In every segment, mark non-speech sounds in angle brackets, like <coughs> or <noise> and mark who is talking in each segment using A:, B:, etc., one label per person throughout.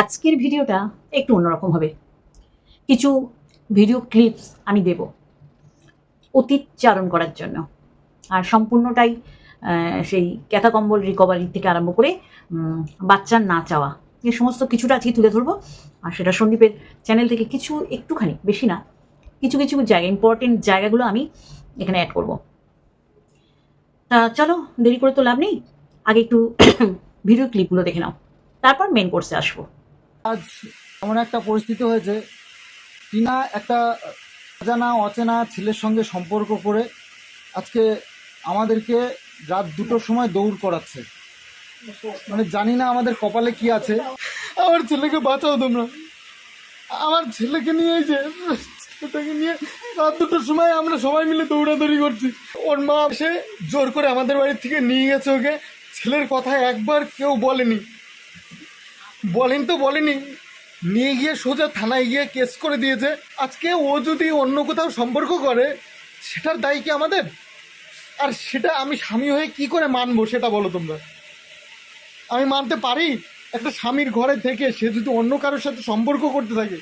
A: আজকের ভিডিওটা একটু অন্যরকম হবে। কিছু ভিডিও ক্লিপস আমি দেব অতীত চারণ করার জন্য। আর সম্পূর্ণটাই সেই ক্যাথা কম্বল রিকভারি থেকে আরম্ভ করে বাচ্চার না চাওয়া, এ সমস্ত কিছুটা আজকে তুলে ধরবো। আর সেটা সন্দীপের চ্যানেল থেকে কিছু একটুখানি, বেশি না, কিছু কিছু জায়গা ইম্পর্টেন্ট জায়গাগুলো আমি এখানে অ্যাড করব। তা চলো, দেরি করে তো লাভ নেই, আগে একটু <coughs> ভিডিও ক্লিপগুলো দেখে নাও। তারপর মেন কোর্সে আসব।
B: আজ এমন একটা পরিস্থিতি হয়েছে টিনা একটা অজানা, অচেনা ছেলের সঙ্গে সম্পর্ক করে আজকে আমাদেরকে রাত দুটোর সময় দৌড় করাচ্ছে। মানে জানি না আমাদের কপালে কি আছে। আমার ছেলেকে বাঁচাও তোমরা। আমার ছেলেকে নিয়ে যে, ছেলেটাকে নিয়ে রাত দুটোর সময় আমরা সবাই মিলে দৌড়াদৌড়ি করছি। ওর মা এসে জোর করে আমাদের বাড়ির থেকে নিয়ে গেছে ওকে। ছেলের কথা একবার কেউ বলেনি। বলেন তো, বলেনি। নিয়ে গিয়ে সোজা থানায় গিয়ে কেস করে দিয়েছে। আজকে ও যদি অন্য কোথাও সম্পর্ক করে, সেটার দায়ী কি আমাদের? আর সেটা আমি স্বামী হয়ে কি করে মানবো সেটা বলো তোমরা? আমি মানতে পারি? একটা স্বামীর ঘরে থেকে সে যদি অন্য কারোর সাথে সম্পর্ক করতে থাকে,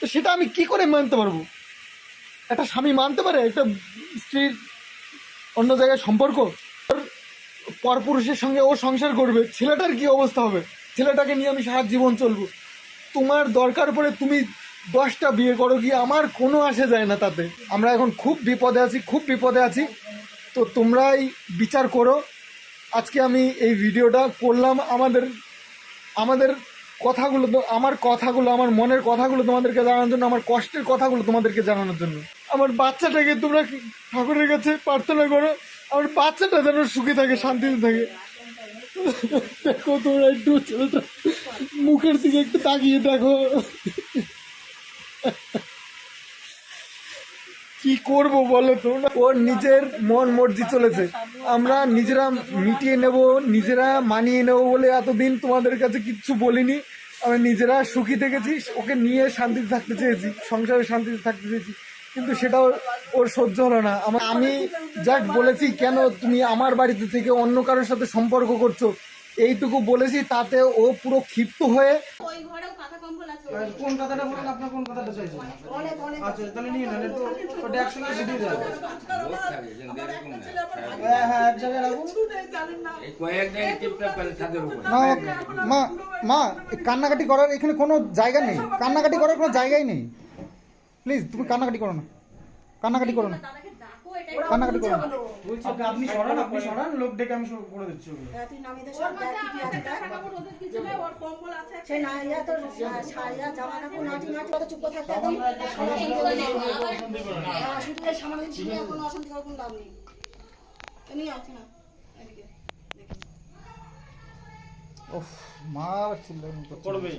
B: তো সেটা আমি কি করে মানতে পারব? একটা স্বামী মানতে পারে? একটা স্ত্রীর অন্য জায়গায় সম্পর্ক? পরপুরুষের সঙ্গে ও সংসার করবে, ছেলেটার কি অবস্থা হবে? ছেলেটাকে নিয়ে আমি সারা জীবন চলবো। তোমার দরকার পড়ে তুমি দশটা বিয়ে করো কি আমার কোনো আসে যায় না তাতে। আমরা এখন খুব বিপদে আছি, খুব বিপদে আছি। তো তোমরাই বিচার করো। আজকে আমি এই ভিডিওটা করলাম আমাদের আমাদের কথাগুলো আমার কথাগুলো, আমার মনের কথাগুলো তোমাদেরকে জানানোর জন্য, আমার কষ্টের কথাগুলো তোমাদেরকে জানানোর জন্য। আমার বাচ্চাটাকে তোমরা ঠাকুরের কাছে প্রার্থনা করো, আমার বাচ্চাটা যেন সুখে থাকে, শান্তিতে থাকে। দেখো তোমরা একটু মুখের দিকে একটু তাকিয়ে দেখো। কি করব বলো তো? ওর নিজের মন মর্জি চলেছে। আমরা নিজেরা মিটিয়ে নেব, নিজেরা মানিয়ে নেব বলে এতদিন তোমাদের কাছে কিচ্ছু বলিনি। আমরা নিজেরা সুখী থেকেছি, ওকে নিয়ে শান্তিতে থাকতে চেয়েছি, সংসারে শান্তিতে থাকতে চেয়েছি। কিন্তু সেটাও ওর সহ্য হলো না। আমি যাক বলেছি কেন তুমি আমার বাড়িতে থেকে অন্য কারোর সাথে সম্পর্ক করছ? এইটুকু বলেছি তাতে ও পুরো ক্ষিপ্ত হয়ে
C: ওই ঘরেও কাঁথা কম্বল আছে।
D: কোন কথাটা বলুন আপনার কোন কথাটা চাইছেন?
C: অনেক অনেক।
D: আচ্ছা তাহলে নিয়ে নেন একটু ওটা একসঙ্গে দিয়ে দেন হ্যাঁ হ্যাঁ এক জায়গায় রাখুন
E: এই কয়েকদিন টিপটা পেলে ছাদের উপর
B: না মা মা কান্নাকাটি করার এখানে কোনো জায়গা নেই। কান্নাকাটি করার কোনো জায়গাই নেই। প্লিজ তুমি কান্নাকাটি করো না। কান্নাকাটি করো না।
C: দাদাকে ডাকো এটা
B: কান্নাকাটি করো না।
D: বলছি আপনি- আপনি সরান আপনি সরান লোক ডেকে আমি করে দিচ্ছি ওগুলো।
C: তুই নামিয়ে দে সব দেখ কি আছে দেখ। সে না ইয়া সারিয়া জামা কাপড় নাটি নাটি কত চুপ থাকতে একদম হ্যাঁ, শুধু এই কোনো অশান্তি করার কোনো লাভ নেই। এমনি আছে না? এদিকে
B: ওফ মা
D: করবেই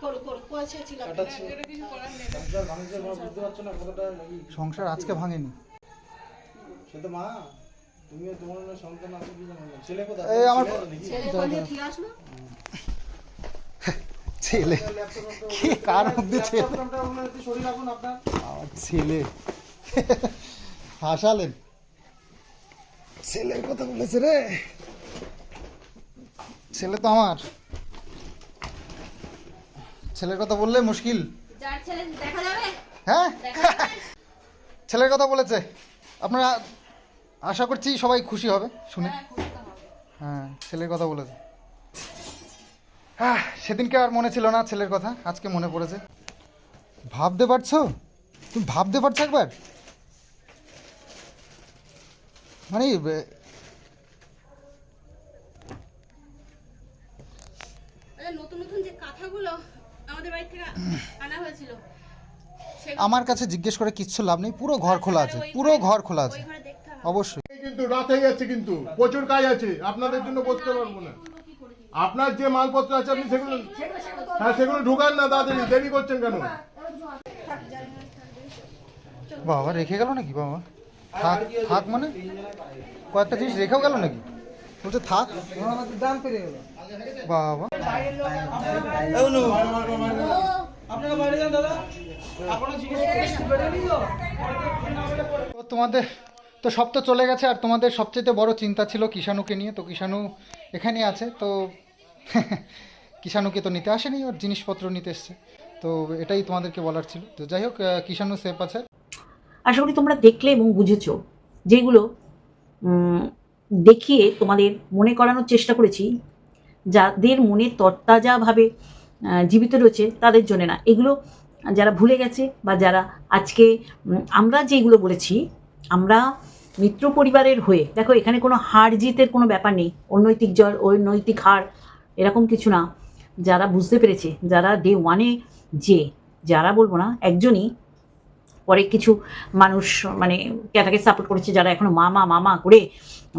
C: করো করো কয়েছে ছিল
D: কাটাচ্ছে সংসার
B: আজকে ভাঙেনি।
D: সে তো মা তুমিও তোমার সন্তান আছে কি জানো ছেলে কোথায়?
B: এই আমার- কে কার মধ্যে আমার ছেলে। হাসালেন। ছেলের কথা বলেছে রে। ছেলে তো আমার। ছেলের কথা বললে মুশকিল। হ্যাঁ? <laughs> ছেলের কথা বলেছে। আপনারা আশা করছি সবাই খুশি হবে শুনে। হ্যাঁ ছেলের কথা বলেছে। হ্যাঁ সেদিনকে আর মনে ছিল না ছেলের কথা আজকে মনে পড়েছে। ভাবতে পারছ? তুমি ভাবতে পারছ একবার? মানে
C: নতুন নতুন যে কাঁথাগুলো আমাদের বাড়ি থেকে আনা হয়েছিল।
B: আমার কাছে জিজ্ঞেস করে কিচ্ছু লাভ নেই পুরো ঘর খোলা আছে পুরো ঘর খোলা আছে। অবশ্যই।
F: কিন্তু রাত হয়ে যাচ্ছে কিন্তু প্রচুর কাজ আছে আপনাদের জন্য বসতে পারব না আপনার যে মালপত্র আছে আপনি সেগুলো হ্যাঁ সেগুলো ঢুকান না তাড়াতাড়ি দেরি করছেন কেন?
B: বাবা রেখে গেল নাকি বাবা? থাক থাক মানে? কয়েকটা জিনিস রেখেও গেল নাকি? বলছে থাক।
D: দাম পেরে গেল।
B: বাবা।
D: আপনারা বাইরে যান দাদা। আপনারা জিজ্ঞেস
B: তো। তোমাদের তো সব তো চলে গেছে আর তোমাদের সবচেয়ে বড় চিন্তা ছিল কিষাণুকে নিয়ে তো কিষাণু এখানে আছে তো <laughs> কিষাণুকে তো নিতে আসেনি ওর জিনিসপত্র নিতে এসছে। তো এটাই তোমাদেরকে বলার ছিল। তো যাই হোক কিষাণু সেফ আছে।
A: আশা করি তোমরা দেখলে এবং বুঝেছ যেগুলো দেখিয়ে তোমাদের মনে করানোর চেষ্টা করেছি যাদের মনে তরতাজাভাবে জীবিত রয়েছে তাদের জন্য না। এগুলো যারা ভুলে গেছে বা যারা আজকে আমরা যেগুলো বলেছি, আমরা মিত্র পরিবারের হয়ে, দেখো এখানে কোনো হার জিতের কোনো ব্যাপার নেই, অনৈতিক জল অনৈতিক হার এরকম কিছু না। যারা বুঝতে পেরেছে, যারা ডে ওয়ানে যে, যারা বলব না, একজনই পরে কিছু মানুষ মানে ক্যাটাকে সাপোর্ট করেছে যারা এখনও মামা মামা করে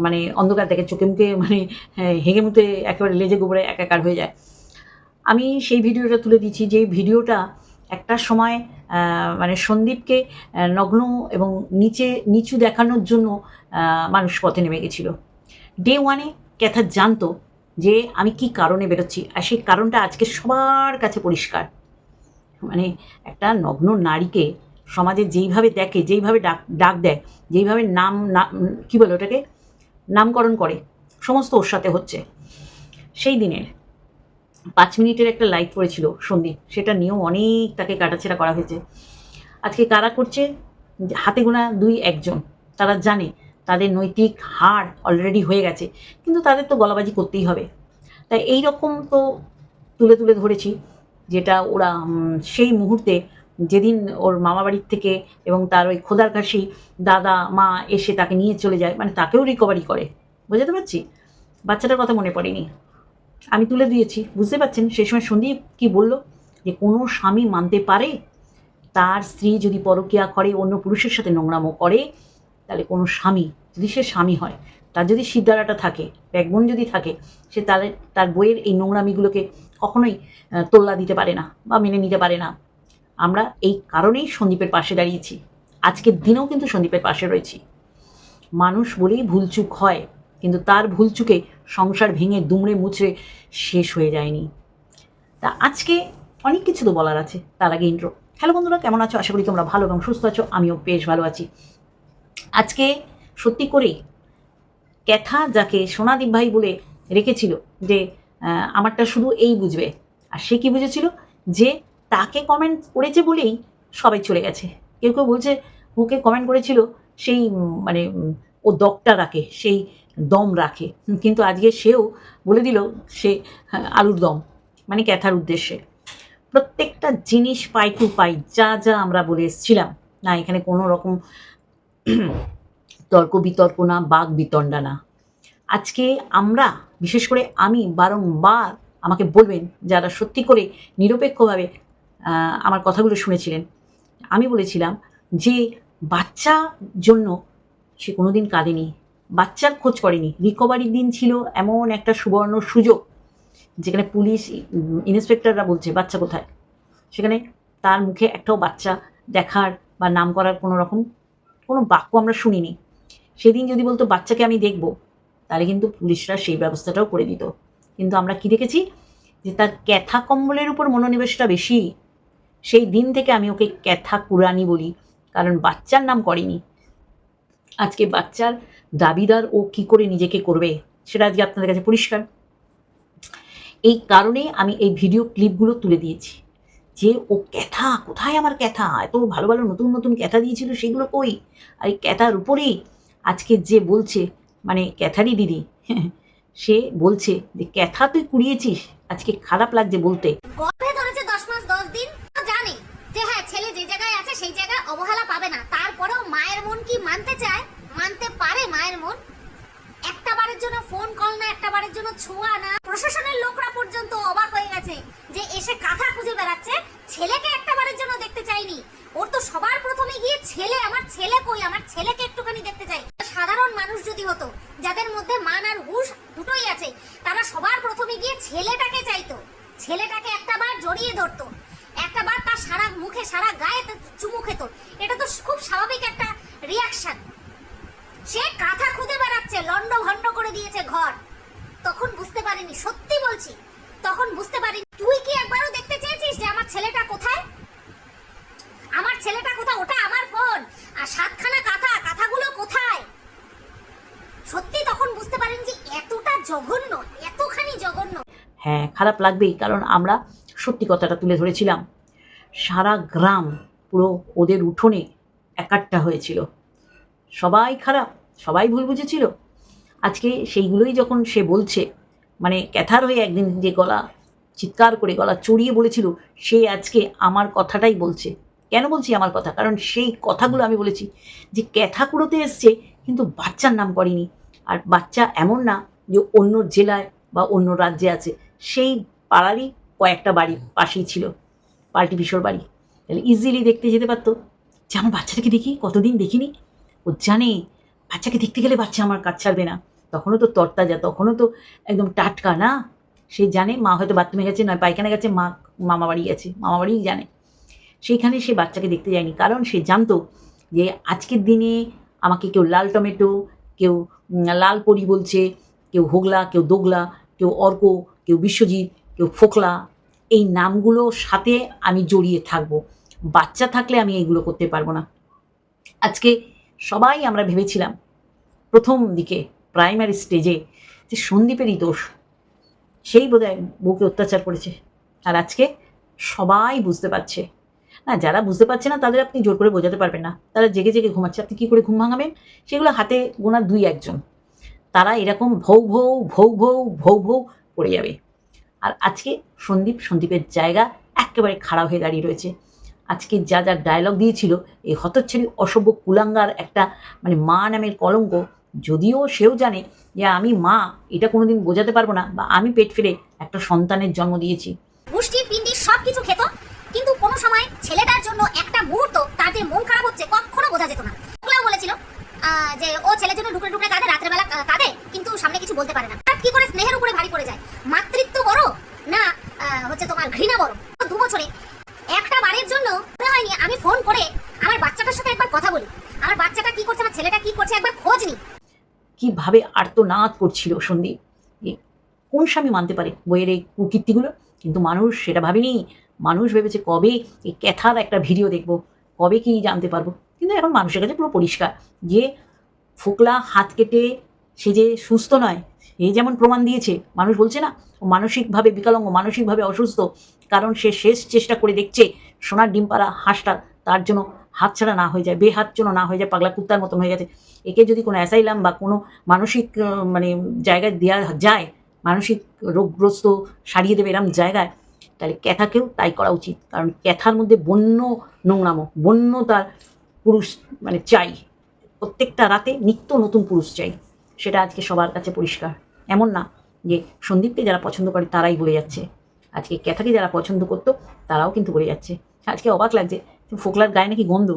A: মানে অন্ধকার থেকে চোখে মুখে মানে হ্যাঁ, হেগে মুতে একেবারে লেজে গোবরে একাকার হয়ে যায়। আমি সেই ভিডিওটা তুলে দিচ্ছি যে ভিডিওটা একটা সময় মানে সন্দীপকে নগ্ন এবং নিচে নিচু দেখানোর জন্য মানুষ পথে নেমে গেছিল। ডে ওয়ানে ক্যাথা জানতো যে আমি কি কারণে বেরোচ্ছি আর সেই কারণটা আজকে সবার কাছে পরিষ্কার। মানে একটা নগ্ন নারীকে সমাজে যেইভাবে দেখে, যেইভাবে ডাক ডাক দেয়, যেইভাবে নাম না কী বলে ওটাকে? নামকরণ করে, সমস্ত ওর সাথে হচ্ছে। সেই দিনের পাঁচ মিনিটের একটা লাইভ করেছিল সন্দীপ। সেটা নিয়েও অনেক তাকে কাটাছেড়া করা হয়েছে। আজকে কারা করছে? হাতে গোনা দুই একজন। তারা জানে, তাদের নৈতিক হার অলরেডি হয়ে গেছে। কিন্তু তাদের তো গলাবাজি করতেই হবে। তাই এই রকম তো তুলে তুলে ধরেছি, যেটা ওরা সেই মুহূর্তে যেদিন ওর মামা বাড়ির থেকে এবং তার ওই খোদার কাশি দাদা, মা এসে তাকে নিয়ে চলে যায় মানে তাকেও রিকভারি করে। বুঝতে পারছি? বাচ্চাটার কথা মনে পড়েনি। আমি তুলে দিয়েছি। বুঝতে পারছেন? সেই সময় সন্দীপ কি বলল? যে কোনো স্বামী মানতে পারে? তার স্ত্রী যদি পরকিয়া করে, অন্য পুরুষের সাথে নোংরামো করে, তাহলে কোনো স্বামী, যদি সে স্বামী হয়, তার যদি সিদ্ধারাটা থাকে, ব্যাকবোন যদি থাকে, সে তাহলে তার বইয়ের এই নোংরামিগুলোকে কখনোই তোল্লা দিতে পারে না বা মেনে নিতে পারে না। আমরা এই কারণেই সন্দীপের পাশে দাঁড়িয়েছি। আজকের দিনেও কিন্তু সন্দীপের পাশে রয়েছি। মানুষ বলেই ভুলচুক হয়, কিন্তু তার ভুলচুকে সংসার ভেঙে দুমড়ে মুচড়ে শেষ হয়ে যায়নি। তা আজকে অনেক কিছু তো বলার আছে। তার আগে ইন্ট্রো হ্যালো বন্ধুরা, কেমন আছো? আশা করি তোমরা ভালো এবং সুস্থ আছো। আমিও বেশ ভালো আছি। আজকে সত্যি করেই ক্যাথা যাকে সোনাদীপ ভাই বলে রেখেছিল যে আমারটা শুধু এই বুঝবে। আর সে কি বুঝেছিল? যে তাকে কমেন্ট করেছে বলেই সবাই চলে গেছে। কেউ কেউ বলছে ওকে কমেন্ট করেছিল সেই মানে ও দকটা রাখে সেই দম রাখে। কিন্তু আজকে সেও বলে দিল সে হ্যাঁ, আলুর দম। মানে ক্যাথার উদ্দেশ্যে। প্রত্যেকটা জিনিস পাই টু পাই যা যা আমরা বলে এসেছিলাম। না এখানে কোনো রকম <clears throat> তর্ক বিতর্ক না বাঘ বিতণ্ডা না। আজকে আমরা বিশেষ করে আমি বারংবার আমাকে বলবেন যারা সত্যি করে নিরপেক্ষভাবে আমার কথাগুলো শুনেছিলেন। আমি বলেছিলাম যে বাচ্চা জন্য সে কোনোদিন কাঁদেনি, বাচ্চার খোঁজ করেনি। রিকভারির দিন ছিল এমন একটা সুবর্ণ সুযোগ যেখানে পুলিশ ইন্সপেক্টররা বলছে, বাচ্চা কোথায়? সেখানে তার মুখে একটাও বাচ্চা দেখার বা নাম করার কোনো রকম, কোনো বাক্য আমরা শুনিনি। সেদিন যদি বলতো, বাচ্চাকে আমি দেখব, তাহলে কিন্তু পুলিশরা সেই ব্যবস্থাটাও করে দিত। কিন্তু আমরা কি দেখেছি? যে তার ক্যাথা কম্বলের উপর মনোনিবেশটা বেশি। সেই দিন থেকে আমি ওকে ক্যাথা কুরানি বলি, কারণ বাচ্চার নাম করেনি। আজকে বাচ্চার দাবিদার ও কি করে নিজেকে করবে, সেটা আজকে আপনাদের কাছে পরিষ্কার। এই কারণে আমি এই ভিডিও ক্লিপগুলো তুলে দিয়েছি, যে ও ক্যাথা, কোথায় আমার ক্যাথা? এত ভালো ভালো নতুন নতুন ক্যাথা দিয়েছিল, সেগুলো কই? আর এই ক্যাথার উপরেই আজকে যে বলছে মানে ক্যাথারই দিদি, <laughs> সে বলছে যে, ক্যাথা তুই কুড়িয়েছিস? আজকে খারাপ লাগছে বলতে
G: গর্ভে ধরেছে দশ মাস দশ দিন ও জানে যে হ্যাঁ ছেলে যে জায়গায় আছে সেই জায়গায় অবহেলা পাবে না। তারপরেও মায়ের মন কি মানতে চায়? মানতে পারে মায়ের মন? একটা বারের জন্য ফোন কল না একটা বারের জন্য ছোঁয়া না। প্রশাসনের লোকরা পর্যন্ত অবাক হয়ে গেছে যে এসে কাঁথা খুঁজে বেড়াচ্ছে। ছেলেকে একটা বারের জন্য দেখতে চাইনি। ওর তো সবার প্রথমে গিয়ে ছেলে, আমার ছেলে কই? আমার ছেলেকে একটুখানি দেখতে চাই। সাধারণ মানুষ যদি হতো, যাদের মধ্যে মান আর হুশ দুটোই আছে, তারা সবার প্রথমে গিয়ে ছেলেটাকে চাইতো। ছেলেটাকে একটা বার জড়িয়ে ধরতো একটা বার তার সারা মুখে সারা গায়ে চুমু খেত। এটা তো খুব স্বাভাবিক একটা রিয়াকশন সে কাঁথা খুঁজে বেড়াচ্ছে, লন্ড ভন্ড করে দিয়েছে ঘর। তখন বুঝতে পারিনি, সত্যি বলছি, তখন বুঝতে পারিনি। তুই কি একবারও দেখতে চেয়েছিস যে আমার ছেলেটা কোথায়? আমার ছেলেটা কোথায়? ওটা আমার ফোন। আর সাতখানা কাঁথা, কাঁথাগুলো কোথায়? সত্যি তখন বুঝতে পারিনি যে এতটা জঘন্য, এতখানি জঘন্য।
A: হ্যাঁ খারাপ লাগবেই, কারণ আমরা সত্যি কথাটা তুলে ধরেছিলাম। সারা গ্রাম পুরো ওদের উঠোনে একাট্টা হয়েছিল। সবাই খারাপ, সবাই ভুল বুঝেছিল। আজকে সেইগুলোই যখন সে বলছে মানে ক্যাথার হয়ে একদিন যে গলা চিৎকার করে গলা চড়িয়ে বলেছিল, সে আজকে আমার কথাটাই বলছে। কেন বলছি আমার কথা? কারণ সেই কথাগুলো আমি বলেছি যে ক্যাথা কুড়োতে এসছে, কিন্তু বাচ্চার নাম করেনি। আর বাচ্চা এমন না যে অন্য জেলায় বা অন্য রাজ্যে আছে, সেই পাড়ারই কয়েকটা বাড়ি পাশেই ছিল। পাল্টি কিশোর বাড়ি। তাহলে ইজিলি দেখতে যেতে পারতো। যে আমার বাচ্চাটাকে দেখি, কতদিন দেখিনি। ও জানে, বাচ্চাকে দেখতে গেলে বাচ্চা আমার কাজ ছাড়বে না। তখনও তো তরতাজা, তখনও তো একদম টাটকা, না? সে জানে, মা হয়তো বাথরুমে গেছে, নয়, পায়খানা গেছে, মা, মামা বাড়ি গেছে, মামা বাড়িই জানে। সেইখানে সে বাচ্চাকে দেখতে যায়নি। কারণ সে জানতো যে আজকের দিনে আমাকে কেউ লাল টমেটো, কেউ লাল পরি বলছে, কেউ হোগলা, কেউ দোগলা, কেউ অর্ক, কেউ বিশ্বজিৎ, কেউ ফোকলা এই নামগুলোর সাথে আমি জড়িয়ে থাকব। বাচ্চা থাকলে আমি এইগুলো করতে পারব না। আজকে সবাই আমরা ভেবেছিলাম প্রথম দিকে প্রাইমারি স্টেজে যে সন্দীপেরই দোষ, সেই বোধহয় বউকে অত্যাচার করেছে। আর আজকে সবাই বুঝতে পারছে। না, যারা বুঝতে পারছে না, তাদের আপনি জোর করে বোঝাতে পারবেন না। তারা জেগে জেগে ঘুমাচ্ছে। আপনি কী করে ঘুম ভাঙাবেন? সেগুলো হাতে গোনা দুই একজন। তারা এরকম ভৌ ভৌ ভৌ ভৌ ভৌ ভৌ পড়ে যাবে। আর আজকে সন্দীপ, সন্দীপের জায়গা একেবারে খারাপ হয়ে দাঁড়িয়ে রয়েছে। আজকে যা যা ডায়লগ দিয়েছিল, এই হতচ্ছাড়ি অসভ্য কুলাঙ্গার একটা মানে মা নামের কলঙ্ক, যদিও সেও জানে যে আমি মা, এটা কোনোদিন বোঝাতে পারব না বা আমি পেট ফেলে একটা সন্তানের জন্ম দিয়েছি।
G: পুষ্টি পিন্ডি সব কিছু খেত, কিন্তু কোনো সময় ছেলেটার জন্য একটা মুহূর্ত তার যে মন খারাপ হচ্ছে, কখনো বোঝা যেত না। বলেছিল যে ও ছেলের জন্য ডুকরে ডুকরে কাঁদে রাত্রেবেলা আহ, কাঁদে কিন্তু সামনে কিছু বলতে পারে না। কি করে স্নেহের উপরে ভারী পড়ে যায়? মাতৃত্ব বড় না হচ্ছে তোমার ঘৃণা বড়? দু বছরে একটা বারের জন্য হয়নি আমি ফোন করে আমার বাচ্চাটার সাথে একবার কথা বলি। আমার বাচ্চাটা কি করছে আমার ছেলেটা কি করছে একবার খোঁজ নি
A: কীভাবে আর্তনাদ করছিল সন্দীপ কোন স্বামী মানতে পারে বইয়ের এই কুকীর্তিগুলো? কিন্তু মানুষ সেটা ভাবেনি। মানুষ ভেবেছে কবে এই ক্যাথার একটা ভিডিও দেখব কবে কি জানতে পারব? কিন্তু এখন মানুষের কাছে পুরো পরিষ্কার যে ফোকলা হাত কেটে সে যে সুস্থ নয় সে যেমন প্রমাণ দিয়েছে, মানুষ বলছে না মানসিকভাবে বিকলাঙ্গ, মানসিকভাবে অসুস্থ, কারণ সে শেষ চেষ্টা করে দেখছে সোনার ডিম পাড়া হাঁসটা তার জন্য হাতছাড়া না হয়ে যায়, বেহাত জন্য না হয়ে যায়, পাগলা কুত্তার মতন হয়ে গেছে। একে যদি কোনো অ্যাসাইলাম বা কোনো মানসিক মানে জায়গায় দেওয়া যায়, মানসিক রোগগ্রস্ত সারিয়ে দেবে এরম জায়গায়, তাহলে ক্যাথাকেও তাই করা উচিত। কারণ ক্যাথার মধ্যে বন্য নোংরামো, বন্য তার পুরুষ মানে চাই। প্রত্যেকটা রাতে নিত্য নতুন পুরুষ চাই। সেটা আজকে সবার কাছে পরিষ্কার। এমন না যে সন্দীপকে যারা পছন্দ করে তারাই বলে যাচ্ছে। আজকে ক্যাথাকে যারা পছন্দ করতো তারাও কিন্তু বলে যাচ্ছে। আজকে অবাক লাগছে ফোকলার গায়ে নাকি গন্ধ।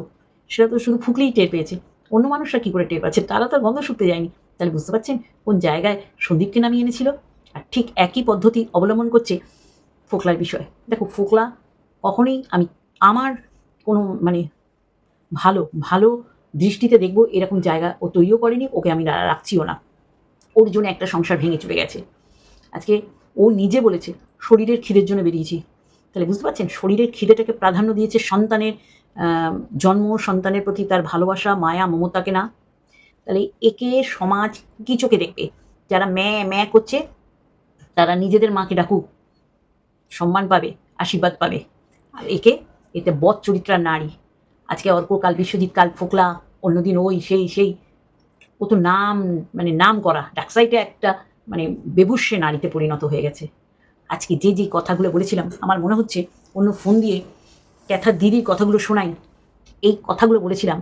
A: সেটা তো শুধু ফুকলেই টের পেয়েছে। অন্য মানুষরা কী করে টের পাচ্ছে? তারা তো গন্ধ শুকতে যায়নি। তাহলে বুঝতে পারছেন কোন জায়গায় সন্দীপকে নামিয়ে এনেছিল? আর ঠিক একই পদ্ধতি অবলম্বন করছে ফোকলার বিষয়। দেখো, ফোকলা কখনোই আমি, আমার কোনো মানে ভালো ভালো দৃষ্টিতে দেখব এরকম জায়গা ও তৈরিও করেনি, ওকে আমি রাখছিও না। ওর জন্য একটা সংসার ভেঙে চলে গেছে। আজকে ও নিজে বলেছে, শরীরের খিদের জন্য বেরিয়েছি। তাহলে বুঝতে পারছেন? শরীরের খিদেটাকে প্রাধান্য দিয়েছে সন্তানের জন্ম, সন্তানের প্রতি তার ভালোবাসা, মায়া, মমতাকে না। তাহলে একে সমাজ কি চোখে দেখবে? যারা ম্যা ম্যা করছে, তারা নিজেদের মাকে ডাকুক। সম্মান পাবে, আশীর্বাদ পাবে। আর একে, এতে বধ চরিত্রার নারী। আজকে অর্ক, কাল বিশ্বজিৎ, কাল ফোকলা, অন্যদিন ওই, সেই সেই। ও তো নাম মানে নাম করা ডাকসাইটে একটা মানে বেবুষ্যে নারীতে পরিণত হয়ে গেছে। আজকে যে যে কথাগুলো বলেছিলাম, আমার মনে হচ্ছে অন্য ফোন দিয়ে ক্যাথার দিদির কথাগুলো শোনাই। এই কথাগুলো বলেছিলাম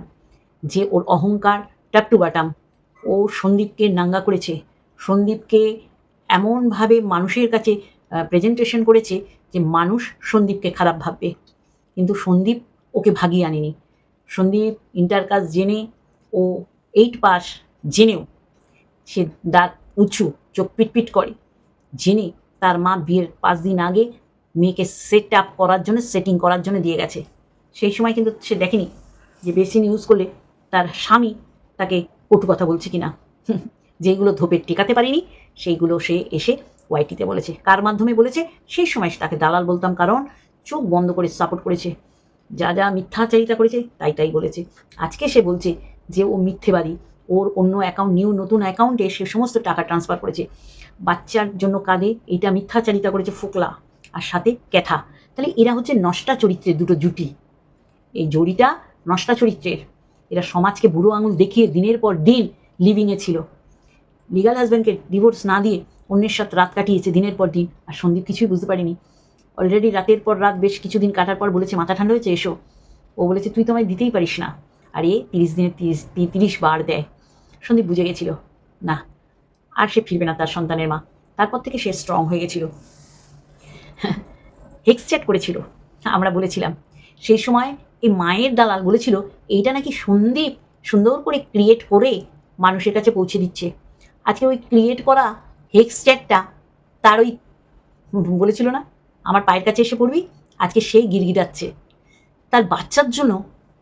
A: যে, ওর অহংকার টাট্টু বাটাম। ও সন্দীপকে নাঙ্গা করেছে। সন্দীপকে এমনভাবে মানুষের কাছে প্রেজেন্টেশন করেছে যে, মানুষ সন্দীপকে খারাপ ভাববে। কিন্তু সন্দীপ ওকে ভাগিয়ে আনেনি। সন্দীপ, ইন্টার কাজ জেনে ও এইট পাস জেনেও সে দাঁত উঁচু, চোখ পিটপিট করে। জেনে তার মা বিয়ের পাঁচ দিন আগে মেয়েকে সেট আপ করার জন্য সেটিং করার জন্য দিয়ে গেছে। সেই সময় কিন্তু সে দেখেনি যে বেসিন ইউজ করলে তার স্বামী তাকে কটু কথা বলছে কিনা। যেইগুলো ধোপে টেকাতে পারিনি, সেইগুলো সে এসে ওয়াইটিতে বলেছে। কার মাধ্যমে বলেছে? সেই সময় তাকে দালাল বলতাম, কারণ চোখ বন্ধ করে সাপোর্ট করেছে। যা যা মিথ্যাচারিতা করেছে, তাই তাই বলেছে। আজকে সে বলছে যে ও মিথ্যেবাদী। ওর অন্য অ্যাকাউন্ট নিউ নতুন অ্যাকাউন্টে সে সমস্ত টাকা ট্রান্সফার করেছে। বাচ্চার জন্য কাঁদে এইটা মিথ্যাচারিতা করেছে ফোকলা আর সাথে ক্যাথা। তাহলে এরা হচ্ছে নষ্টা চরিত্রের দুটো জুটি। এই জড়িটা নষ্টা চরিত্রের। এরা সমাজকে বুড়ো আঙুল দেখিয়ে দিনের পর দিন লিভিংয়ে ছিল। লিগাল হাজব্যান্ডকে ডিভোর্স না দিয়ে অন্যের সাথে রাত কাটিয়েছে দিনের পর দিন। আর সন্দীপ কিছুই বুঝতে পারিনি। অলরেডি রাতের পর রাত বেশ কিছুদিন কাটার পর বলেছে, মাথা ঠান্ডা হয়েছে, এসো। ও বলেছে, তুই তো আমায় দিতেই পারিস না। আর এ তিরিশ দিনে তিরিশ তিরিশ বার দেয়। সন্দীপ বুঝে গেছিল, না, আর সে ফিরবে না তার সন্তানের মা। তারপর থেকে সে স্ট্রং হয়ে গেছিল। হেক্স চ্যাট করেছিল, আমরা বলেছিলাম। সেই সময় এই মায়ের দালাল বলেছিল, এইটা নাকি সন্দীপ সুন্দর করে ক্রিয়েট করে মানুষের কাছে পৌঁছে দিচ্ছে। আজকে ওই ক্রিয়েট করা হেক্স চ্যাটটা তার ওই বলেছিল না? আমার পায়ের কাছে এসে পড়বি? আজকে সেই গিরগিরাচ্ছে তার বাচ্চার জন্য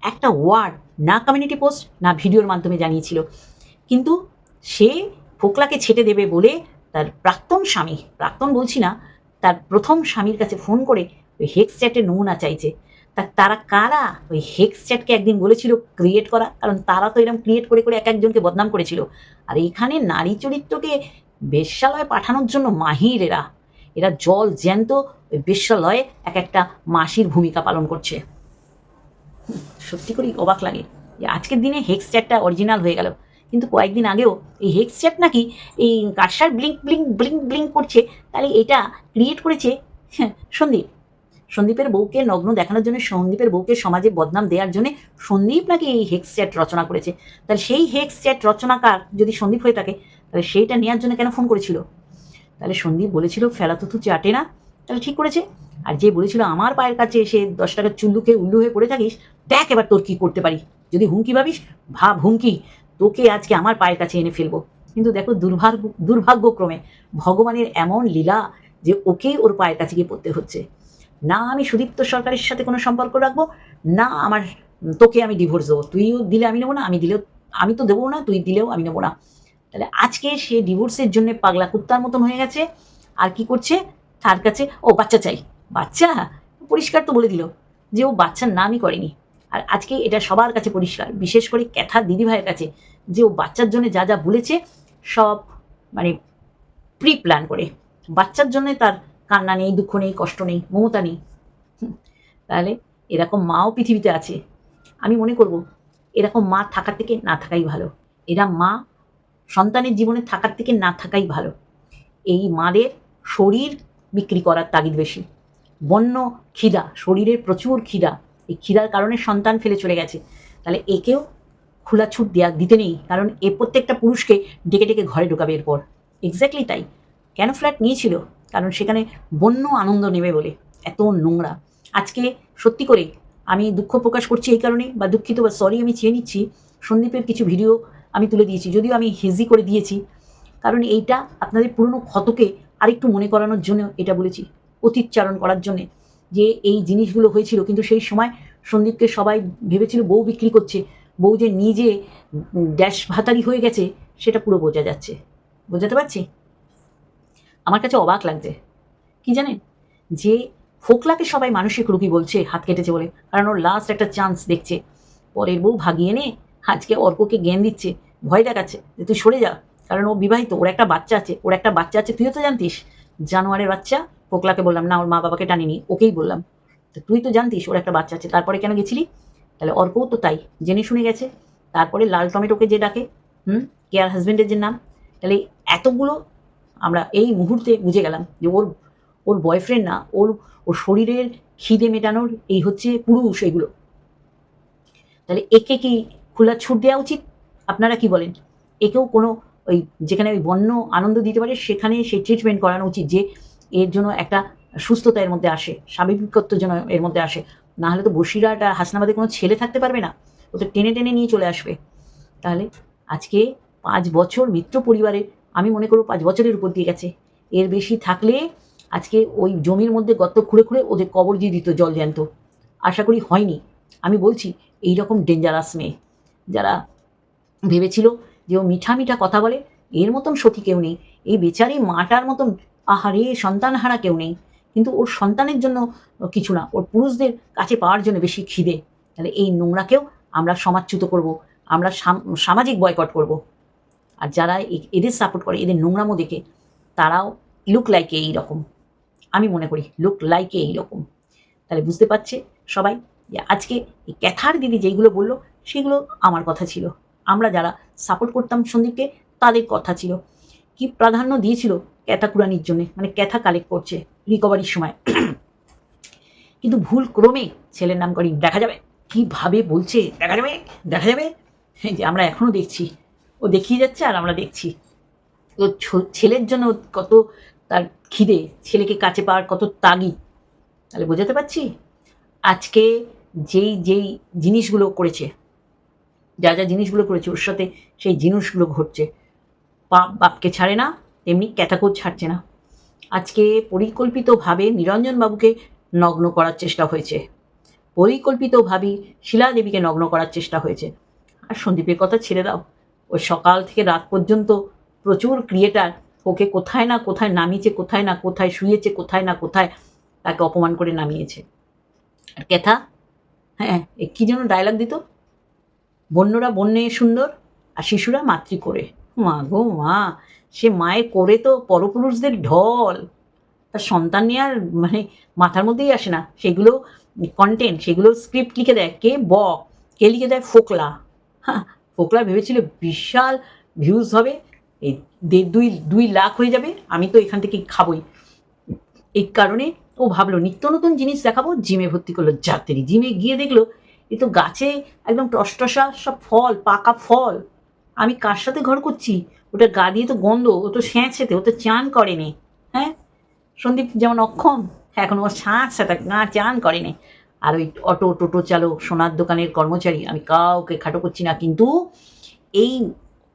A: একটা ওয়ার্ড, না কমিউনিটি পোস্ট না ভিডিওর মাধ্যমে জানিয়েছিল। কিন্তু সে ফোকলাকে ছেটে দেবে বলে তার প্রাক্তন স্বামী, প্রাক্তন বলছি না, তার প্রথম স্বামীর কাছে ফোন করে ওই হেক্স চ্যাটের নমুনা চাইছে। তা তারা কারা? ওই হেক্স চ্যাটকে একদিন বলেছিল ক্রিয়েট করা, কারণ তারা তো এরকম ক্রিয়েট করে করে এক একজনকে বদনাম করেছিল। আর এখানে নারী চরিত্রকে বেশ্যালয়ে পাঠানোর জন্য মাহির এরা এরা জল জ্যান্ত ওই বেশ্যালয়ে এক একটা মাসির ভূমিকা পালন করছে। সত্যি করেই অবাক লাগে যে আজকের দিনে হেক্স চ্যাটটা অরিজিনাল হয়ে গেল। কিন্তু কয়েকদিন আগেও এই হেক্স চ্যাট নাকি এই cursor blink blink blink blink করছে। তাহলে এটা ক্রিয়েট করেছে হ্যাঁ, সন্দীপ। সন্দীপের বউকে নগ্ন দেখানোর জন্য সন্দীপের বউকে সমাজে বদনাম দেওয়ার জন্য সন্দীপ নাকি এই হেক্স চ্যাট রচনা করেছে। তাহলে সেই হেক্স চ্যাট রচনাকার যদি সন্দীপ হয়ে থাকে তাহলে সেইটা নেওয়ার জন্য কেন ফোন করেছিল? তাহলে সন্দীপ বলেছিল ফেলাতুথু চাটে না। তাহলে ঠিক করেছে। আর যে বলেছিল, আমার পায়ের কাছে এসে দশ টাকার খেয়ে উল্লু হয়ে পড়ে থাকিস, দেখ এবার তোর কি করতে পারি। যদি হুমকি ভাবিস, ভাব হুমকি, তোকে আজকে আমার পায়ের কাছে এনে ফেলব। কিন্তু দেখো, দুর্ভাগ্য, দুর্ভাগ্যক্রমে ভগবানের এমন লীলা যে ওকেই ওর পায়ের কাছে গিয়ে পড়তে হচ্ছে। না আমি সুদীপ্ত সরকারের সাথে কোনো সম্পর্ক রাখব, না আমার, তোকে আমি ডিভোর্স দেবো। তুইও দিলে আমি নেব না, আমি দিলেও, আমি তো দেবো না, তুই দিলেও আমি নেব না। তাহলে আজকে সে ডিভোর্সের জন্য পাগলা কুত্তার মতন হয়ে গেছে, আর কি করছে? তার কাছে ও বাচ্চা চাই। বাচ্চা? পরিষ্কার তো বলে দিল যে ও বাচ্চার নামই করেনি। আর আজকে এটা সবার কাছে পরিষ্কার, বিশেষ করে ক্যাথার দিদিভাইয়ের কাছে যে ও বাচ্চার জন্য যা যা বলেছে সব মানে প্রি প্ল্যান করে। বাচ্চার জন্য তার কান্না নেই, দুঃখ নেই, কষ্ট নেই, মমতা নেই। তাহলে এরকম মাও পৃথিবীতে আছে। আমি মনে করব এরকম মা থাকার থেকে না থাকাই ভালো। এরা মা সন্তানের জীবনে থাকার থেকে না থাকাই ভালো। এই মাদের শরীর বিক্রি করার তাগিদ বেশি। বন্য খিদা, শরীরের প্রচুর খিদা, এই খিদার কারণে সন্তান ফেলে চলে গেছে। তাহলে একেও খোলা ছুট দেওয়া দিতে নেই, কারণ এ প্রত্যেকটা পুরুষকে ডেকে ডেকে ঘরে ঢোকাবে এরপর। এক্স্যাক্টলি তাই। কেন ফ্ল্যাট নিয়েছিল? কারণ সেখানে বন্য আনন্দ নেবে বলে। এত নোংরা। আজকে সত্যি করে আমি দুঃখ প্রকাশ করছি এই কারণে, বা দুঃখিত বা সরি আমি চেয়ে নিচ্ছি, সন্দীপের কিছু ভিডিও আমি তুলে দিয়েছি, যদিও আমি হেজি করে দিয়েছি। কারণ এইটা আপনাদের পুরনো ক্ষতকে আরেকটু মনে করানোর জন্য এটা বলেছি, অতীতচারণ করার জন্যে যে এই জিনিসগুলো হয়েছিল। কিন্তু সেই সময় সন্দীপকে সবাই ভেবেছিল বউ বিক্রি করছে, বউ যে নিজে ড্যাশ ভাতারি হয়ে গেছে, সেটা পুরো বোঝা যাচ্ছে। বোঝাতে পারছি? আমার কাছে অবাক লাগছে। কি জানেন? যে ফোকলাকে সবাই মানসিক রোগী বলছে, হাত কেটেছে বলে, কারণ ওর লাস্ট একটা চান্স দেখছে। পরের বউ ভাগিয়ে নে আজকে অর্ককে জ্ঞান দিচ্ছে, ভয় দেখাচ্ছে যে তুই সরে যা। কারণ ও বিবাহিত, ওর একটা বাচ্চা আছে, ওর একটা বাচ্চা আছে, তুইও তো জানতিস। জানোয়ারের বাচ্চা, ফোকলাকে বললাম, না, ওর মা বাবাকে টানিনি, ওকেই বললাম। তো তুই তো জানতিস, ওর একটা বাচ্চা আছে, তারপরে কেন গেছিলি? তাহলে অর্কও তো তাই, জেনে শুনে গেছে। তারপরে লাল টমেটোকে যে ডাকে, হুম কেয়ার হাজবেন্ডের যে নাম, তাহলে এতগুলো আমরা এই মুহূর্তে বুঝে গেলাম যে ওর ওর বয়ফ্রেন্ড না, ওর ওর শরীরের খিদে মেটানোর এই হচ্ছে পুরুষ এগুলো। তাহলে একে কি খোলা ছুট দেওয়া উচিত? আপনারা কি বলেন? একেও কোনো ওই যেখানে ওই বন্য আনন্দ দিতে পারে, সেখানে সেই ট্রিটমেন্ট করানো উচিত যে এর জন্য একটা সুস্থতা এর মধ্যে আসে, স্বাভাবিকত্ব যেন এর মধ্যে আসে। না হলে তো বসিরাট আর হাসনাবাদে কোনো ছেলে থাকতে পারবে না, ও তো টেনে টেনে নিয়ে চলে আসবে। তাহলে আজকে পাঁচ বছর মিত্র পরিবারের, আমি মনে করব পাঁচ বছরের উপর দিয়ে গেছে। এর বেশি থাকলে আজকে ওই জমির মধ্যে গর্ত খুঁড়ে খুঁড়ে ওদের কবর দিয়ে দিত জল জ্যান্ত। আশা করি হয়নি। আমি বলছি এই রকম ডেঞ্জারাস মেয়ে। যারা ভেবেছিল যে ও মিঠা মিঠা কথা বলে, এর মতন সতী কেউ নেই। এই বেচারি মাটার মতন, আহারে সন্তান হারা কেউ নেই। কিন্তু ওর সন্তানের জন্য কিছু না, ওর পুরুষদের কাছে পাওয়ার জন্য বেশি খিদে। তাহলে এই নোংরাকেও আমরা সমাজচ্যুত করব, আমরা সাম- সামাজিক বয়কট করব। আর যারা এদের সাপোর্ট করে, এদের নোংরামো দেখে, তারাও লুক লাইকে এই রকম। আমি মনে করি লুক লাইকে এই রকম। তাহলে বুঝতে পারছে সবাই যে আজকে এই ক্যাথার দিদি যেইগুলো বলল, সেগুলো আমার কথা ছিল। আমরা যারা সাপোর্ট করতাম সন্দীপকে, তাদের কথা ছিল। কি প্রাধান্য দিয়েছিল ক্যাথা কুরানির জন্য মানে ক্যাথা কালেক্ট করছে রিকভারির সময়। কিন্তু ভুল ক্রমে ছেলের নাম করি দেখা যাবে। কীভাবে বলছে, দেখা যাবে দেখা যাবে? যে আমরা এখনও দেখছি। ও দেখিয়ে যাচ্ছে আর আমরা দেখছি। ছ- ছেলের জন্য কত তার খিদে, ছেলেকে কাছে পাওয়ার কত তাগি। তাহলে বোঝাতে পারছি? আজকে যেই যেই জিনিসগুলো করেছে যা যা জিনিসগুলো করেছে ওর সাথে সেই জিনিসগুলো ঘটছে। বাপ, বাপকে ছাড়ে না, তেমনি ক্যাথাকেও ছাড়ছে না। আজকে পরিকল্পিতভাবে নিরঞ্জনবাবুকে নগ্ন করার চেষ্টা হয়েছে। পরিকল্পিতভাবে শিলা দেবীকে নগ্ন করার চেষ্টা হয়েছে। আর সন্দীপের কথা ছেড়ে দাও। ওই সকাল থেকে রাত পর্যন্ত প্রচুর ক্রিয়েটার ওকে কোথায় না কোথায় নামিয়েছে, কোথায় না কোথায় শুয়েছে, কোথায় না কোথায় তাকে অপমান করে নামিয়েছে। আর ক্যাথা? হ্যাঁ কী যেন ডায়লগ দিত? বন্যরা বন্যে সুন্দর আর শিশুরা মাতৃ করে। মা গো, মা, সে মায়ের করে তো পরপুরুষদের ঢল। তার সন্তান নিয়ে আর মানে মাথার মধ্যেই আসে না। সেগুলো কন্টেন্ট সেগুলো স্ক্রিপ্ট লিখে দেয়। কে বক কে লিখে দেয় ফোকলা। হ্যাঁ ফোকলা ভেবেছিল বিশাল ভিউজ হবে। এই দেড় দুই দুই লাখ হয়ে যাবে, আমি তো এখান থেকে খাবই। এই কারণে ও ভাবলো, নিত্য নতুন জিনিস দেখাবো, জিমে ভর্তি করল যাত্রী জিমে গিয়ে দেখল এ তো গাছে একদম টসটসা সব ফল, পাকা ফল। আমি কার সাথে ঘর করছি? ওটা গা দিয়ে তো গন্ধ, ও তো স্যাঁচেতে ও তো চান করেনি। হ্যাঁ? সন্দীপ যেমন অক্ষম এখন ও ছাঁচ সাথে গা চান করেনি। আর ওই অটো, টোটো চালক, সোনার দোকানের কর্মচারী, আমি কাউকে খাটো করছি না। কিন্তু এই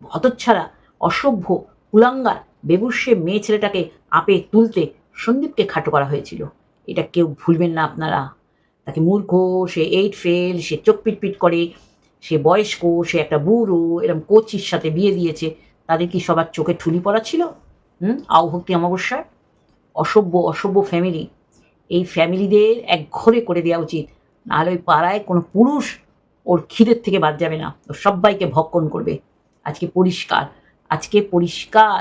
A: হতচ্ছাড়া অসভ্য, কুলাঙ্গার, বেবুসে মেয়ে ছেলেটাকে আপে তুলতে সন্দীপকে খাটো করা হয়েছিল। এটা কেউ ভুলবেন না আপনারা। তাকে মূর্খ, সে এইট ফেল সে চোখ পিটপিট করে, সে বয়স্ক, সে একটা বুড়ো, এরম কোচির সাথে বিয়ে দিয়েছে, তাদের কি সবার চোখে ঠুলি পড়া ছিল? হুম? আউভক্তি অমাবস্যার? অসভ্য অসভ্য ফ্যামিলি এই ফ্যামিলিদের এক ঘরে করে দেওয়া উচিত। নাহলে ওই পাড়ায় কোনো পুরুষ ওর খিদের থেকে বাদ যাবে না। ও সবাইকে ভক্ষণ করবে। আজকে পরিষ্কার। আজকে পরিষ্কার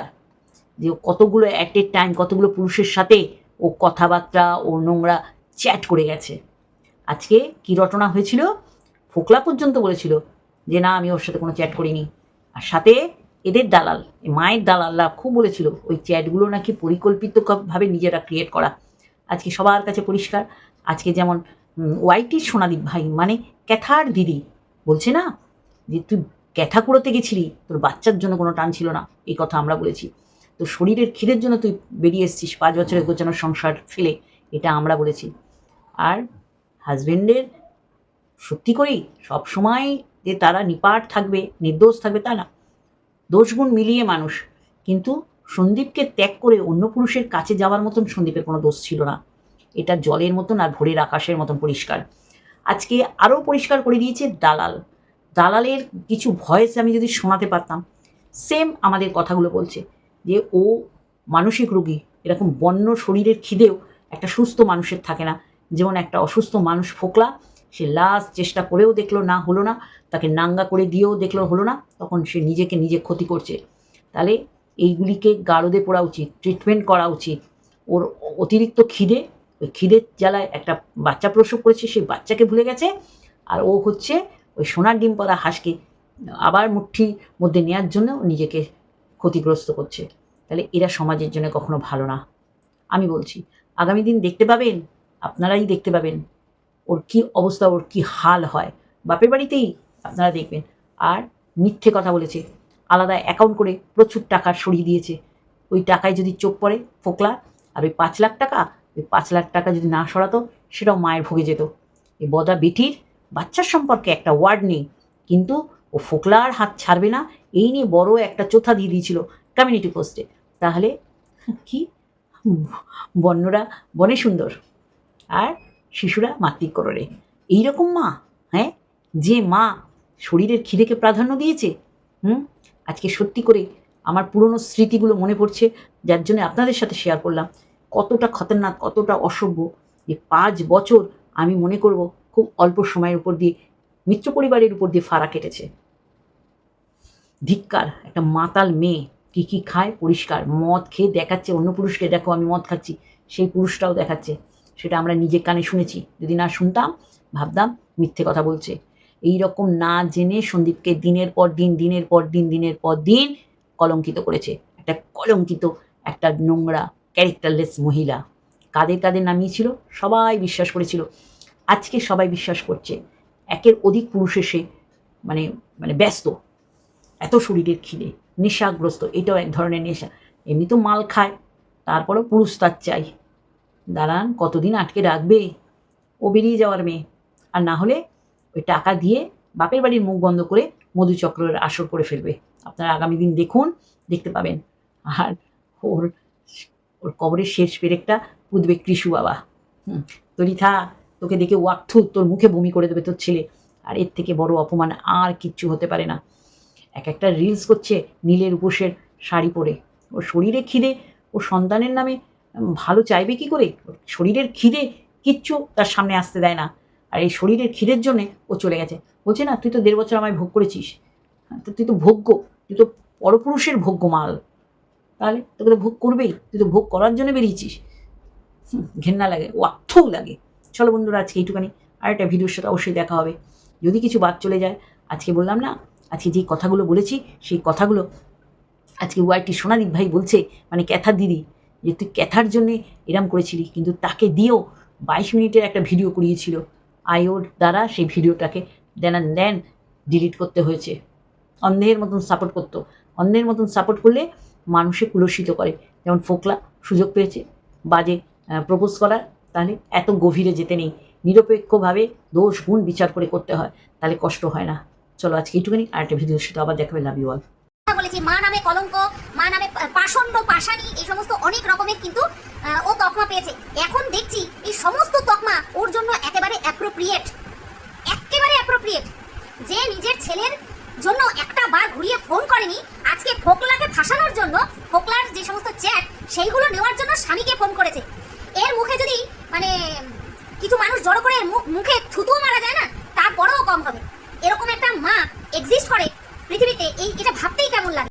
A: যে কতগুলো অ্যাট এ টাইম কতগুলো পুরুষের সাথে ও কথাবার্তা ও নোংরা চ্যাট করে গেছে। আজকে কী রটনা হয়েছিল? ফোকলা পর্যন্ত বলেছিল যে, না, আমি ওর সাথে কোনো চ্যাট করিনি। আর সাথে এদের দালাল, মায়ের দালালরা খুব বলেছিল, ওই চ্যাটগুলো নাকি পরিকল্পিতভাবে নিজেরা ক্রিয়েট করা। আজকে সবার কাছে পরিষ্কার। আজকে যেমন ওয়াইটির সোনাদীপ ভাই মানে ক্যাথার দিদি, বলছে না যে, তুই ক্যাথা কুড়োতে গেছিলি, তোর বাচ্চার জন্য কোনো টান ছিল না। এই কথা আমরা বলেছি। তো শরীরের খিদের জন্য তুই বেরিয়ে এসেছিস, পাঁচ বছরের গোছানো সংসার ফেলে, এটা আমরা বলেছি। আর হাজবেন্ডের সত্যি করেই সবসময় যে তারা নিপাট থাকবে, নির্দোষ থাকবে তা না। দোষগুণ মিলিয়ে মানুষ। কিন্তু সন্দীপকে ত্যাগ করে অন্য পুরুষের কাছে যাওয়ার মতন সন্দীপের কোনো দোষ ছিল না। এটা জলের মতন আর ভোরের আকাশের মতন পরিষ্কার। আজকে আরও পরিষ্কার করে দিয়েছে দালাল। দালালের কিছু ভয়েস আমি যদি শোনাতে পারতাম। সেম আমাদের কথাগুলো বলছে যে ও মানসিক রোগী। এরকম বন্য শরীরের খিদেও একটা সুস্থ মানুষের থাকে না। যেমন একটা অসুস্থ মানুষ ফোকলা, সে লাস্ট চেষ্টা করেও দেখল না, হলো না। তাকে নাঙ্গা করে দিয়েও দেখল, হলো না। তখন সে নিজেকে নিজে ক্ষতি করছে। তাহলে এইগুলিকে গারদে পড়া উচিত ট্রিটমেন্ট করা উচিত। ওর অতিরিক্ত খিদে, ওই খিদের জ্বালায় একটা বাচ্চা প্রসব করেছে, সেই বাচ্চাকে ভুলে গেছে। আর ও হচ্ছে ওই সোনার ডিম পরা হাঁসকে আবার মুঠির মধ্যে নেওয়ার জন্য নিজেকে ক্ষতিগ্রস্ত করছে। তাহলে এরা সমাজের জন্য কখনো ভালো না। আমি বলছি, আগামী দিন দেখতে পাবেন আপনারাই দেখতে পাবেন ওর কি অবস্থা, ওর কি হাল হয়। বাপের বাড়িতেই আপনারা দেখবেন। আর মিথ্যে কথা বলেছে। আলাদা অ্যাকাউন্ট করে প্রচুর টাকা সরিয়ে দিয়েছে। ওই টাকায় যদি চোখ পড়ে ফোকলা, আর ওই পাঁচ লাখ টাকা, ওই পাঁচ লাখ টাকা যদি না সরাতো, সেটাও মায়ের ভোগে যেত। এই বদা বেটির বাচ্চার সম্পর্কে একটা ওয়ার্ড নেই। কিন্তু ও ফোকলার হাত ছাড়বে না, এই নিয়ে বড় একটা চোথা দিয়ে দিয়েছিল কমিউনিটি পোস্টে তাহলে, কি? বন্যরা বনে সুন্দর। আর শিশুরা মাতৃকরণে এইরকম মা হ্যাঁ? যে মা শরীরের খিদেকে প্রাধান্য দিয়েছে, হুম? আজকে সত্যি করে আমার পুরনো স্মৃতিগুলো মনে পড়ছে, যার জন্য আপনাদের সাথে শেয়ার করলাম। কতটা খতরনাক, কতটা অসভ্য যে পাঁচ বছর আমি মনে করব খুব অল্প সময়ের উপর দিয়ে, মিত্র পরিবারের উপর দিয়ে ফাড়া কেটেছে। ধিক্কার, একটা মাতাল মেয়ে, কি কি খায়? পরিষ্কার, মদ খেয়ে দেখাচ্ছে, অন্য পুরুষকে দেখো আমি মদ খাচ্ছি, সেই পুরুষটাও দেখাচ্ছে। সেটা আমরা নিজের কানে শুনেছি। যদি না শুনতাম, ভাবতাম মিথ্যে কথা বলছে। এই রকম না জেনে সন্দীপকে দিনের পর দিন, দিনের পর দিন, দিনের পর দিন কলঙ্কিত করেছে। একটা কলঙ্কিত, একটা নোংরা, ক্যারেক্টারলেস মহিলা। কাদের কাদের নামিয়েছিল, সবাই বিশ্বাস করেছিল। আজকে সবাই বিশ্বাস করছে। একের অধিক পুরুষ এসে মানে মানে ব্যস্ত। এত শরীরের খিদে, নেশাগ্রস্ত, এটাও এক ধরনের নেশা। এমনি তো মাল খায়, তারপরও পুরুষ তার চাই। দাঁড়ান, কতদিন আটকে রাখবে? ও বেরিয়ে যাওয়ার মেয়ে। আর না হলে ওই টাকা দিয়ে বাপের বাড়ির মুখ বন্ধ করে মধুচক্রের আসর করে ফেলবে। আপনারা আগামী দিন দেখুন, দেখতে পাবেন। আর ওর ওর কবরের শেষ পেরেকটা পুঁতবে কৃষু বাবা। হুম তরি থা তোকে দেখে ওয়াক্থু তোর মুখে বমি করে দেবে তোর ছেলে। আর এর থেকে বড় অপমান আর কিচ্ছু হতে পারে না। এক একটা রিলস করছে নীলের উপোসের শাড়ি পরে। ওর শরীরে খিদে, ও সন্তানের নামে ভালো চাইবে কি করে? শরীরের খিদে কিচ্ছু তার সামনে আসতে দেয় না। আর এই শরীরের খিদের জন্যে ও চলে গেছে। বলছে না তুই তো দেড় বছর আমায় ভোগ করেছিস। হ্যাঁ, তো তুই তো ভোগ্য। তুই তো পরপুরুষের ভোগ্য মাল। তাহলে তোকে তো ভোগ করবেই। তুই তো ভোগ করার জন্য বেরিয়েছিস। ঘেন্না লাগে ও ওয়াক্থও লাগে। চলো বন্ধুরা আজকে এইটুখানি। আর একটা ভিডিওর সাথে অবশ্যই দেখা হবে। যদি কিছু বাদ চলে যায় আজকে বললাম না আজকে যেই কথাগুলো বলেছি সেই কথাগুলো আজকে ওয়াইটি সোনাদীপ ভাই বলছে মানে ক্যাথার দিদি যে তুই ক্যাথার জন্যে এরম করেছিলি, কিন্তু তাকে দিয়েও বাইশ মিনিটের একটা ভিডিও করিয়েছিল। আইওর দ্বারা সেই ভিডিওটাকে দেন অ্যান্ড দেন ডিলিট করতে হয়েছে। অন্ধের মতন সাপোর্ট করতো। অন্ধের মতন সাপোর্ট করলে মানুষে কুলসিত করে। যেমন ফোকলা সুযোগ পেয়েছে, বাজে প্রপোজ করার, তাহলে এত গভীরে যেতে নেই। নিরপেক্ষভাবে দোষ, গুণ বিচার করে করতে হয়, তাহলে কষ্ট হয় না। চলো আজকে এইটুখানি আর একটা ভিডিওর সাথে আবার দেখাবে লাভ ইউ অল
G: বলেছি। মা নামে কলঙ্ক, মা নামে পাষণ্ড, পাষাণী, এই সমস্ত অনেক রকমের কিন্তু ও তকমা পেয়েছে। এখন দেখছি এই সমস্ত তকমা ওর জন্য একেবারে অ্যাপ্রোপ্রিয়েট একেবারে অ্যাপ্রোপ্রিয়েট যে নিজের ছেলের জন্য একটা বার ঘুরিয়ে ফোন করেনি, আজকে ফোকলাকে ফাঁসানোর জন্য ফোকলার যে সমস্ত চ্যাট সেইগুলো নেওয়ার জন্য স্বামীকে ফোন করেছে। এর মুখে যদি মানে কিছু মানুষ জড়ো করে মুখে থুতুও মারা যায় না তারপরেও কম হবে। এরকম একটা মা এক্সিস্ট করে। মানে পৃথিবীতে এই এটা ভাবতেই কেমন লাগে?